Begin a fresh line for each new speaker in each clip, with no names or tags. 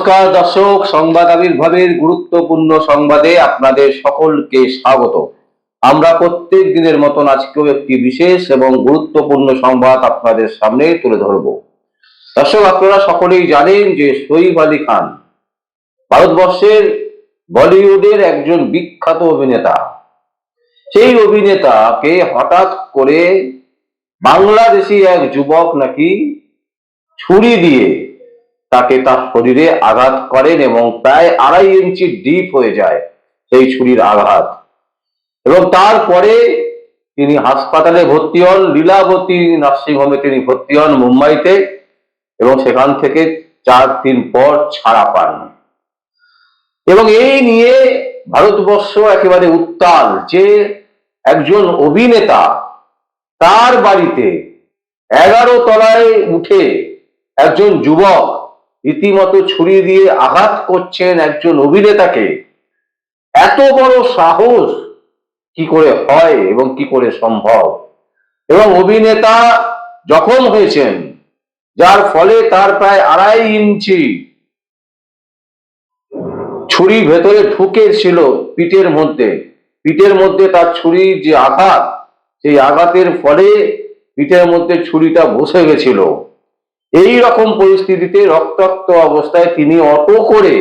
নমস্কার দর্শক, সংবাদ আবির্ভাবের গুরুত্বপূর্ণ সংবাদে আপনাদের সকলকে স্বাগত। আমরা প্রত্যেক দিনের মতন আজকেও একটি বিশেষ এবং গুরুত্বপূর্ণ সংবাদ আপনাদের সামনে তুলে ধরব। দর্শক, আপনারা সকলেই জানেন যে সইফ আলী খান ভারতবর্ষের বলিউডের একজন বিখ্যাত অভিনেতা। সেই অভিনেতাকে হঠাৎ করে বাংলাদেশি এক যুবক নাকি ছুরি দিয়ে তাকে তার শরীরে আঘাত করেন এবং প্রায় আড়াই ইঞ্চি ডিপ হয়ে যায় সেই ছুরির আঘাত। এবং তারপরে তিনি হাসপাতালে ভর্তি হন, লীলাবতী নার্সিংহোমে তিনি ভর্তি হন মুম্বাইতে এবং সেখান থেকে চার দিন পর ছাড়া পান। এবং এই নিয়ে ভারতবর্ষ একেবারে উত্তাল যে একজন অভিনেতা তার বাড়িতে এগারো তলায় উঠে একজন যুবক রীতিমতো ছুরি দিয়ে আঘাত করছেন একজন অভিনেতাকে। এত বড় সাহস কি করে হয় এবং কি করে সম্ভব? এবং অভিনেতা জখম হয়েছেন, যার ফলে তার প্রায় আড়াই ইঞ্চি ছুরি ভেতরে ঢুকে ছিল পিঠের মধ্যে। পিঠের মধ্যে তার ছুরির যে আঘাত, সেই আঘাতের ফলে পিঠের মধ্যে ছুরিটা বসে গেছিল। এই রকম পরিস্থিতিতে রক্তাক্ত অবস্থায় তিনি অটো করে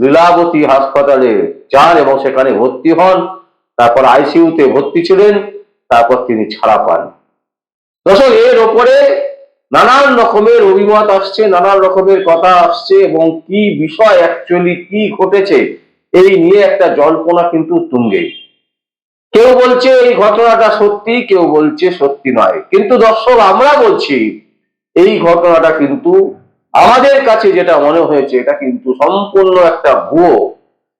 লীলাবতী হাসপাতালে যান এবং সেখানে ভর্তি হন। তারপর আইসিইউতে ভর্তি ছিলেন, তারপর তিনি ছাড়া পান। দর্শক, এর ওপরে নানান রকমের অভিমত আসছে, নানান রকমের কথা আসছে এবং কি বিষয় অ্যাকচুয়ালি কি ঘটেছে, এই নিয়ে একটা জল্পনা কিন্তু তুঙ্গে। কেউ বলছে এই ঘটনাটা সত্যি, কেউ বলছে সত্যি নয়। কিন্তু দর্শক, আমরা বলছি এই ঘটনাটা কিন্তু আমাদের কাছে যেটা মনে হয়েছে, এটা কিন্তু সম্পূর্ণ একটা ভুয়ো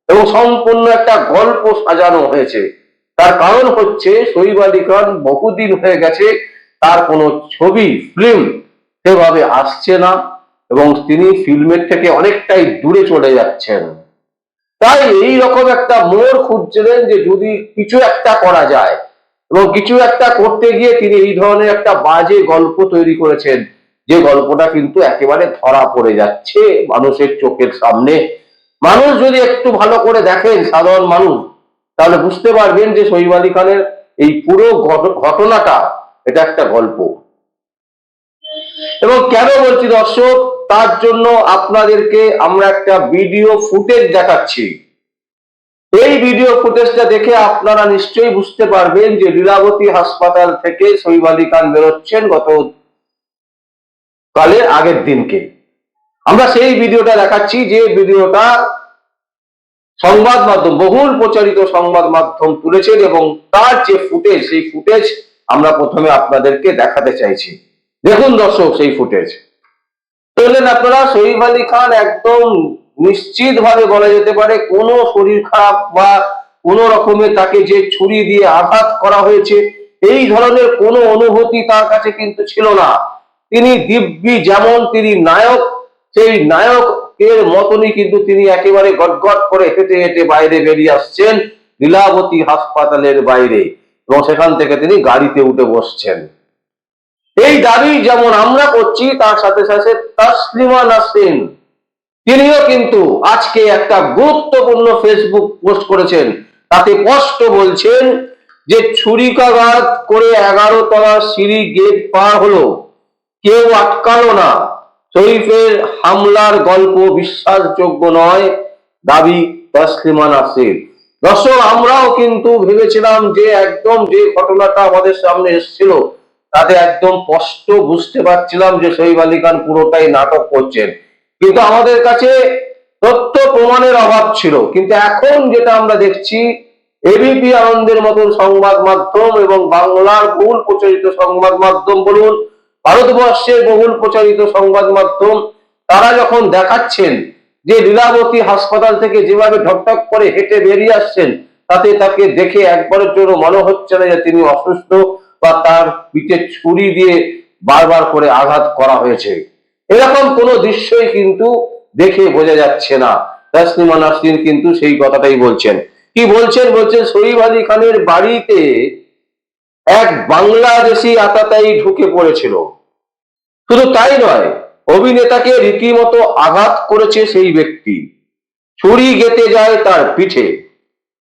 এবং সম্পূর্ণ একটা গল্প সাজানো হয়েছে। তার কারণ হচ্ছে খান বহুদিন হয়ে গেছে তার কোনো ছবি ফিল্ম সেভাবে আসছে না এবং তিনি ফিল্মের থেকে অনেকটাই দূরে চলে যাচ্ছেন। তাই এই রকম একটা মোড় খুঁজছিলেন যে যদি কিছু একটা করা যায় এবং কিছু একটা করতে গিয়ে তিনি এই ধরনের একটা বাজে গল্প তৈরি করেছেন। যে গল্পটা কিন্তু একেবারে ধরা পড়ে যাচ্ছে মানুষের চোখের সামনে। মানুষ যদি একটু ভালো করে দেখেন, সাধারণ মানুষ, তাহলে বুঝতে পারবেন যে সৈব আলী খানের এই পুরো ঘটনাটা, এটা একটা গল্প। এবং কেন বলছি দর্শক, তার জন্য আপনাদেরকে আমরা একটা ভিডিও ফুটেজ দেখাচ্ছি। এই ভিডিও ফুটেজটা দেখে আপনারা নিশ্চয়ই বুঝতে পারবেন যে লীলাবতী হাসপাতাল থেকে সৈব আলী খান বেরোচ্ছেন গত কালের আগের দিনকে। আমরা সেই ভিডিওটা দেখাচ্ছি যে ভিডিওটা সংবাদ মাধ্যম, বহুল প্রচারিত সংবাদ মাধ্যম তুলেছেন এবং তার যে ফুটেজ, সেই ফুটেজ আমরা প্রথমে আপনাদেরকে দেখাতে চাইছি। দেখুন দর্শক, সেই ফুটেজ। বললেন আপনারা, শরীফ আলী খান একদম নিশ্চিত ভাবে বলা যেতে পারে কোনো শরীর খারাপ বা কোন রকমের তাকে যে ছুরি দিয়ে আঘাত করা হয়েছে, এই ধরনের কোনো অনুভূতি তার কাছে কিন্তু ছিল না। তিনি দিব্যি যেমন তিনি নায়ক, সেই নায়কের মতনই কিন্তু তিনি একেবারে গটগট করে হেঁটে হেঁটে বাইরে বেরিয়ে আসছেন লীলাবতী হাসপাতালের বাইরে এবং সেখান থেকে তিনি গাড়িতে উঠে বসছেন। এই দাবি যেমন আমরা করছি, তার সাথে সাথে তাসলিমা নাসরিন, তিনিও কিন্তু আজকে একটা গুরুত্বপূর্ণ ফেসবুক পোস্ট করেছেন। তাতে স্পষ্ট বলছেন যে ছুরিকাঘাত করে এগারো তলার সিঁড়ি গেট পার হলো। কেউ আটকালো না। শরীফের হামলার গল্প বিশ্বাসযোগ্য নয়, দাবি তসলিমা নাসির। দর্শক, আমরাও কিন্তু ভেবেছিলাম যে একদম যে ঘটনাটা আমাদের সামনে এসেছিল, তাতে একদম স্পষ্ট বুঝতে পারছিলাম যে শহীদ আলী খান পুরোটাই নাটক করছেন। কিন্তু আমাদের কাছে তথ্য প্রমাণের অভাব ছিল। কিন্তু এখন যেটা আমরা দেখছি এবিপি আনন্দের মতন সংবাদ মাধ্যম এবং বাংলার ভুল প্রচলিত সংবাদ মাধ্যম বলুন ভারতবর্ষের বহুল প্রচারিত সংবাদ মাধ্যম, তারা যখন দেখাচ্ছেন যে লীলাবতী হাসপাতাল থেকে যেভাবে ঢকঢক করে হেঁটে বেরিয়ে আসছেন, তাতে তাকে দেখে একবারের জন্য মনে হচ্ছে না যে তিনি অসুস্থ বা তার পিঠে ছুরি দিয়ে বারবার করে আঘাত করা হয়েছে। এরকম কোনো দৃশ্যই কিন্তু দেখে বোঝা যাচ্ছে না। তাসলিমা নাসরিন কিন্তু সেই কথাটাই বলছেন। কি বলছেন? বলছেন শরীফ আলী খানের বাড়িতে এক বাংলাদেশি আতাতাই ঢুকে পড়েছিল। শুধু তাই নয়, অভিনেতাকে রীতিমতো আঘাত করেছে সেই ব্যক্তি। ছুরি গেতে যায় তার পিঠে।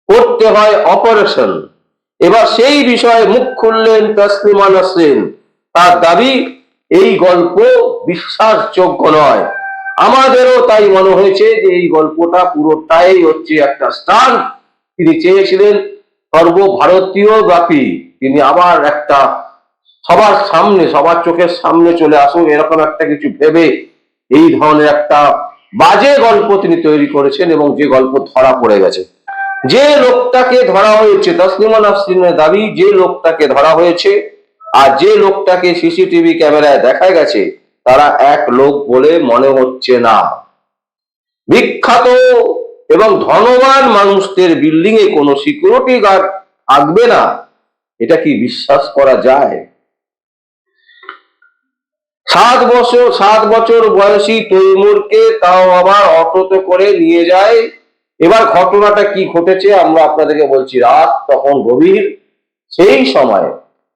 করতে হয় অপারেশন। এবার সেই বিষয়ে মুখ খুললেন তসলিমা নাসরিন। তার দাবি, এই গল্প বিশ্বাসযোগ্য নয়। আমাদেরও তাই মনে হয়েছে যে এই গল্পটা পুরোটাই হচ্ছে একটা স্টান তিনি চেয়েছিলেন সর্বভারতীয় ব্যাপী তিনি আবার একটা সবার সামনে, সবার চোখের সামনে চলে আসুন, এরকম একটা কিছু ভেবে এই ধরনের একটা বাজে গল্প তিনি তৈরি করেছেন এবং যে গল্প ধরা পড়ে গেছে। যে লোকটাকে ধরা হয়েছে, তসলিমা নাসরিনের দাবি, যে লোকটাকে ধরা হয়েছে আর যে লোকটাকে সিসিটিভি ক্যামেরায় দেখা গেছে, তারা এক লোক বলে মনে হচ্ছে না। বিখ্যাত এবং ধনবান মানুষদের বিল্ডিং এ কোনো সিকিউরিটি গার্ড থাকবে না। এটা কি বিশ্বাস করা যায়? সাত বছর সাত বছর বয়সী তৈমুরকে তাও আবার অটোতে করে নিয়ে যায়। এবার ঘটনাটা কি ঘটেছে আমরা আপনাদেরকে বলছি, রাত তখন গভীর। সেই সময়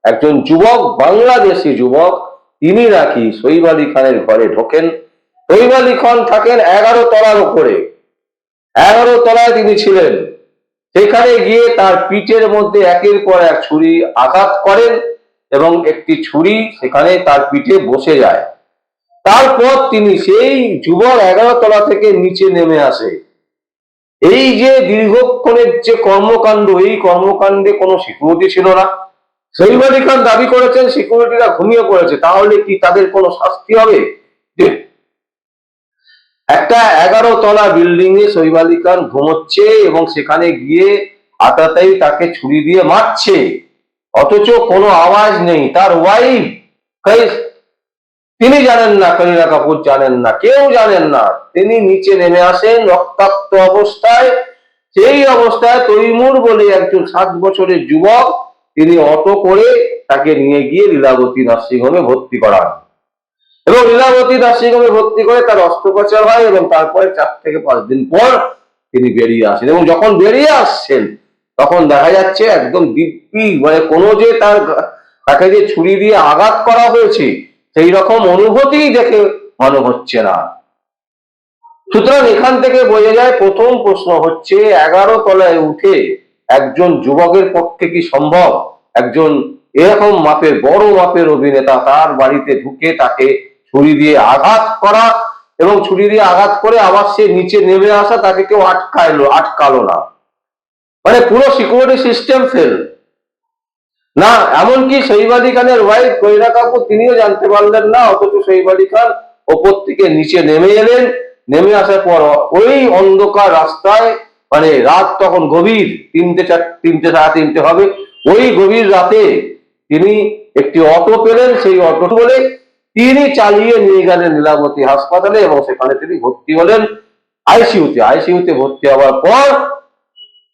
একজন যুবক, বাংলাদেশি যুবক, তিনি নাকি সৈব আলী খানের ঘরে ঢোকেন। সৈব আলী খান থাকেন এগারো তলার উপরে। এগারো তলায় তিনি ছিলেন। সেখানে গিয়ে তার পিঠের মধ্যে একের পর এক ছুরি আঘাত করেন এবং একটি ছুরি সেখানে তার পিঠে বসে যায়। তারপর তিনি সেই যুবক এগারো তলা থেকে নিচে নেমে আসে। এই যে দীর্ঘক্ষণের যে কর্মকাণ্ড, এই কর্মকাণ্ডে কোনো সিকিউরিটি ছিল না। সৈব খান দাবি করেছেন সিকিউরিটিরা ঘুমিয়ে পড়েছে, তাহলে কি তাদের কোনো শাস্তি হবে? একটা এগারো তলা বিল্ডিং এ খান ঘুমোচ্ছে এবং সেখানে গিয়ে আটাতাই তাকে ছুরি দিয়ে মারছে। অথচ কোনো আওয়াজ নেই। তার ওয়াইফ তিনি জানেন না, করিনা কাপুর জানেন না, কেউ জানেন না। তিনি নিচে নেমে আসেন রক্তাক্ত অবস্থায়। সেই অবস্থায় তৈমুর বলে একজন সাত বছরের যুবক, তিনি অটো করে তাকে নিয়ে গিয়ে লীলাবতী নার্সিংহোমে ভর্তি করান। এবং লীলাবতী নার্সিংহোমে ভর্তি করে তার অস্ত্রোপচার হয় এবং তারপরে চার থেকে পাঁচ দিন পর তিনি বেরিয়ে আসেন। এবং যখন বেরিয়ে আসছেন, তখন দেখা যাচ্ছে একদম দিব্যি মানে কোনো যে তার তাকে যে ছুরি দিয়ে আঘাত করা হয়েছে, সেই রকম অনুভূতি দেখে মনে হচ্ছে না। সুতরাং এখান থেকে বোঝা যায়, প্রথম প্রশ্ন হচ্ছে, এগারো তলায় উঠে একজন যুবকের পক্ষে কি সম্ভব? একজন এরকম মাপের, বড় মাপের অভিনেতা তার বাড়িতে ঢুকে তাকে ছুরি দিয়ে আঘাত করা এবং ছুরি দিয়ে আঘাত করে আবার সে নিচে নেমে আসা তাকে কেউ আটকাইলো, আটকালো না। মানে পুরো সিকিউরিটি সিস্টেম ফেল না, এমনকি আলী খানের ওয়াইফ কৈরা কাপুর তিনিও জানতে পারলেন না, অথচ আলী খান ওপর থেকে নিচে নেমে এলেন। নেমে আসার পর ওই অন্ধকার রাস্তায় মানে রাত তখন গভীর, তিনটে চার, তিনটে সাড়ে তিনটে হবে, ওই গভীর রাতে তিনি একটি অটো পেলেন, সেই অটো বলে তিনি চালিয়ে নিয়ে গেলেন নীলাবতী হাসপাতালে এবং সেখানে তিনি ভর্তি হলেন আইসিইউতে। আইসিইউতে ভর্তি হওয়ার পর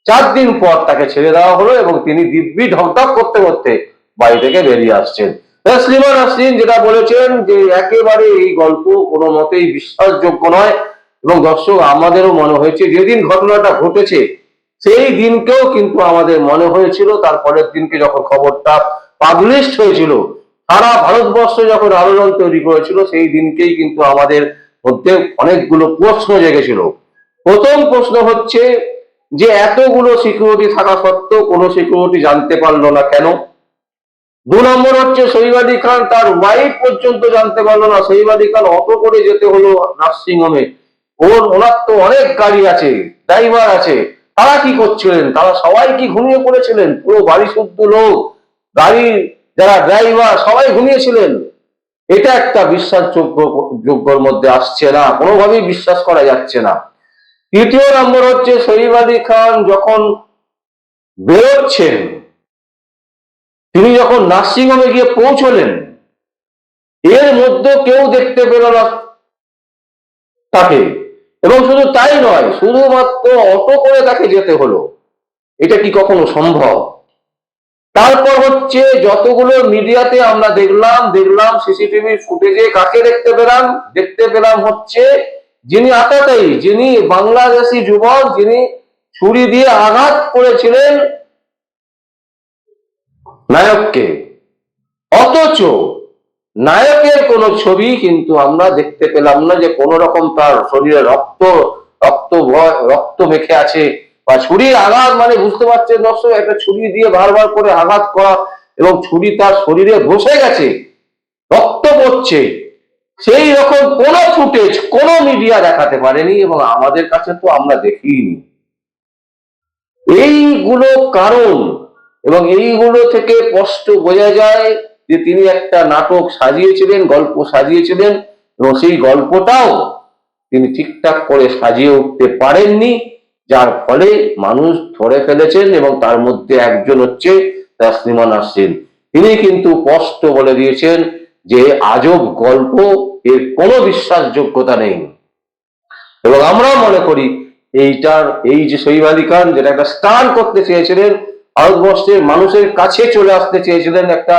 চার দিন পর তাকে ছেড়ে দেওয়া হলো এবং তিনি দিব্যি ঢকঢক করতে করতে বাড়ি থেকে বেরিয়ে আসছেন। তসলিমা নাসরিন যেটা বলেছেন যে, একেবারে এই গল্প কোনো মতেই বিশ্বাসযোগ্য নয় এবং দর্শক, আমাদেরও মনে হয়েছে যেদিন ঘটনাটা ঘটেছে, সেই দিনকেও কিন্তু আমাদের মনে হয়েছিল তারপরের দিনকে যখন খবরটা পাবলিশড হয়েছিল সারা ভারতবর্ষ যখন আলোড়ন তৈরি করেছিল, সেই দিনকেই কিন্তু আমাদের মধ্যে অনেকগুলো প্রশ্ন জেগেছিল। প্রথম প্রশ্ন হচ্ছে যে, এতগুলো সিকিউরিটি থাকা সত্ত্বেও কোনো সিকিউরিটি জানতে পারল না কেন? দু নম্বর হচ্ছে সৈব আলী খান তার ওয়াইফ পর্যন্ত জানতে পারল না। সৈব আলী খান অটো করে যেতে হলো নার্সিং হোমে ওর, ওনার তো অনেক গাড়ি আছে, ড্রাইভার আছে। তারা কি করছিলেন? তারা সবাই কি ঘুমিয়ে পড়েছিলেন? পুরো বাড়ি শুদ্ধ লোক। গাড়ির যারা ড্রাইভার, সবাই ঘুমিয়েছিলেন। এটা একটা বিশ্বাসযোগ্য যোগ্যর মধ্যে আসছে না, কোনোভাবেই বিশ্বাস করা যাচ্ছে না। তৃতীয় নম্বর হচ্ছে শরীফ আলী খান যখন বেরোচ্ছেন, তিনি যখন নার্সিংহোমে গিয়ে পৌঁছলেন, এর মধ্যে কেউ দেখতে পেল না তাকে। এবং শুধু তাই নয়, শুধুমাত্র অটো করে তাকে যেতে হলো। এটা কি কখনো সম্ভব? তারপর হচ্ছে যতগুলো মিডিয়াতে আমরা দেখলাম দেখলাম সিসিটিভি ফুটেজে কাকে দেখতে পেলাম? দেখতে পেলাম হচ্ছে যিনি আতাতাই, যিনি বাংলাদেশি যুবক, যিনি ছুরি দিয়ে আঘাত করেছিলেন নায়ককে। অথচ নায়কের কোনো ছবি কিন্তু আমরা দেখতে পেলাম না যে কোনো রকম তার শরীরে রক্ত রক্ত রক্ত মেখে আছে বা ছুরির আঘাত মানে বুঝতে পারছেন দর্শক, একটা ছুরি দিয়ে বারবার করে আঘাত করা এবং ছুরি তার শরীরে বসে গেছে, রক্ত পড়ছে, সেই রকম কোন ফুটেজ কোন মিডিয়া দেখাতে পারেনি এবং আমাদের কাছে তো আমরা দেখিনি। এইগুলো কারণ এবং এইগুলো থেকে স্পষ্ট বোঝা যায় যে তিনি একটা নাটক সাজিয়েছিলেন, গল্প সাজিয়েছিলেন এবং সেই গল্পটাও তিনি ঠিকঠাক করে সাজিয়ে উঠতে পারেননি। যার ফলে মানুষ ধরে ফেলেছেন এবং তার মধ্যে একজন হচ্ছে তাসলিমা নাসরিন তিনি কিন্তু স্পষ্ট বলে দিয়েছেন যে আজব গল্প, এর কোনো বিশ্বাসযোগ্যতা নেই। এবং আমরাও মনে করি এইটার, এই যে সৈব আলী খান যেটা একটা স্টান করতে চেয়েছিলেন, ভারতবর্ষের মানুষের কাছে চলে আসতে চেয়েছিলেন একটা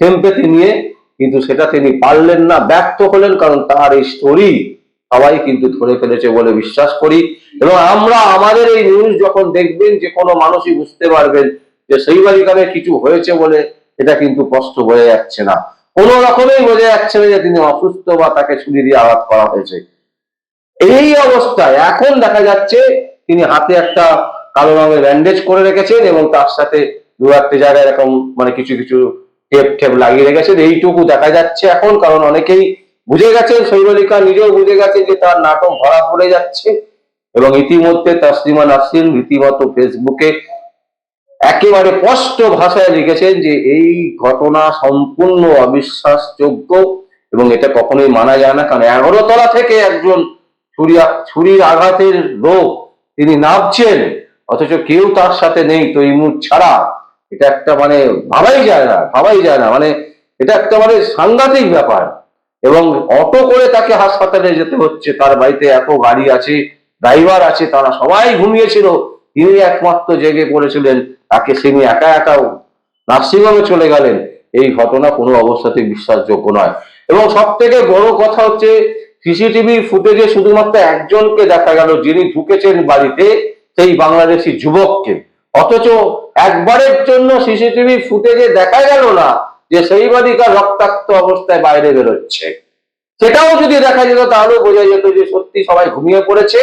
খেমপেতি নিয়ে, কিন্তু সেটা তিনি পারলেন না, ব্যর্থ হলেন কারণ তার এই স্টোরি সবাই কিন্তু ধরে ফেলেছে বলে বিশ্বাস করি। এবং আমরা আমাদের এই নিউজ যখন দেখবেন যে কোনো মানুষই বুঝতে পারবেন যে সৈব আলী কিছু হয়েছে বলে, এটা কিন্তু স্পষ্ট বোঝা যাচ্ছে না। কোনো রকমেই বোঝা যাচ্ছে না যে তিনি অসুস্থ বা তাকে ছুরি দিয়ে আঘাত করা হয়েছে। এই অবস্থায় এখন দেখা যাচ্ছে তিনি হাতে একটা কালো রঙের ব্যান্ডেজ করে রেখেছেন এবং তার সাথে দু একটা জায়গায় এরকম মানে কিছু কিছু টেপ টেপ লাগিয়ে রেখেছেন। এইটুকু দেখা যাচ্ছে এখন, কারণ অনেকেই বুঝে গেছেন সৈব আলী খান নিজেও বুঝে গেছে যে তার নাটক ধরা পড়ে যাচ্ছে এবং ইতিমধ্যে তাসলিমা নাসরিন রীতিমতো ফেসবুকে একেবারে স্পষ্ট ভাষায় লিখেছেন যে এই ঘটনা সম্পূর্ণ অবিশ্বাসযোগ্য এবং এটা কখনোই মানা যায় না। কারণ এগারো তলা থেকে একজন ছুরি ছুরির আঘাতের লোক তিনি নামছেন অথচ কেউ তার সাথে নেই, তো ছাড়া। এটা একটা মানে ভাবাই যায় না, ভাবাই যায় না। মানে এটা একটা মানে সাংঘাতিক ব্যাপার। এবং অটো করে তাকে হাসপাতালে যেতে হচ্ছে। তার বাড়িতে এত গাড়ি আছে, ড্রাইভার আছে, তারা সবাই ঘুমিয়েছিল। তিনি একমাত্র জেগে পড়েছিলেন, তাকে তিনি একা একা নার্সিংহোমে চলে গেলেন। এই ঘটনা কোনো অবস্থাতেই বিশ্বাসযোগ্য নয়। এবং সব থেকে বড় কথা হচ্ছে, সিসিটিভি ফুটেজে শুধুমাত্র একজনকে দেখা গেল, যিনি ঢুকেছেন বাড়িতে, সেই বাংলাদেশি যুবককে। অথচ একবারের জন্য সিসিটিভি ফুটেজে দেখা গেল না যে সেই বালিকা রক্তাক্ত অবস্থায় বাইরে বেরোচ্ছে। সেটাও যদি দেখা যেত তাহলে বোঝা যেত যে সত্যি সবাই ঘুমিয়ে পড়েছে।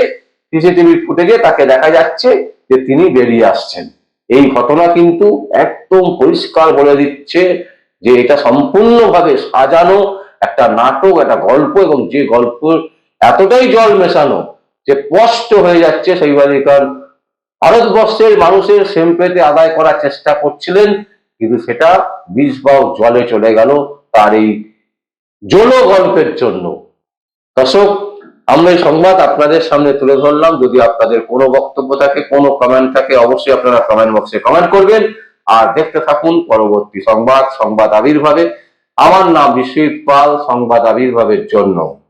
সিসিটিভি ফুটেজে তাকে দেখা যাচ্ছে যে তিনি বেরিয়ে আসছেন। এই ঘটনা কিন্তু একদম পরিষ্কার বলে দিচ্ছে যে এটা সম্পূর্ণভাবে সাজানো একটা নাটক, একটা গল্প, এবং যে গল্প এতটাই জল মেশানো যে স্পষ্ট হয়ে যাচ্ছে সেই বালিকার ভারতবর্ষের মানুষের সেম্পেতে আদায় করার চেষ্টা করছিলেন কিন্তু সেটা বিষ বা জলে চলে গেল তার এই জলো গল্পের জন্য। দর্শক, আমরা এই সংবাদ আপনাদের সামনে তুলে ধরলাম। যদি আপনাদের কোনো বক্তব্য থাকে, কোনো কমেন্ট থাকে, অবশ্যই আপনারা কমেন্ট বক্সে কমেন্ট করবেন। আর দেখতে থাকুন পরবর্তী সংবাদ সংবাদ আবির্ভাবে। আমার নাম বিশ্বজিৎ পাল, সংবাদ আবির্ভাবের জন্য।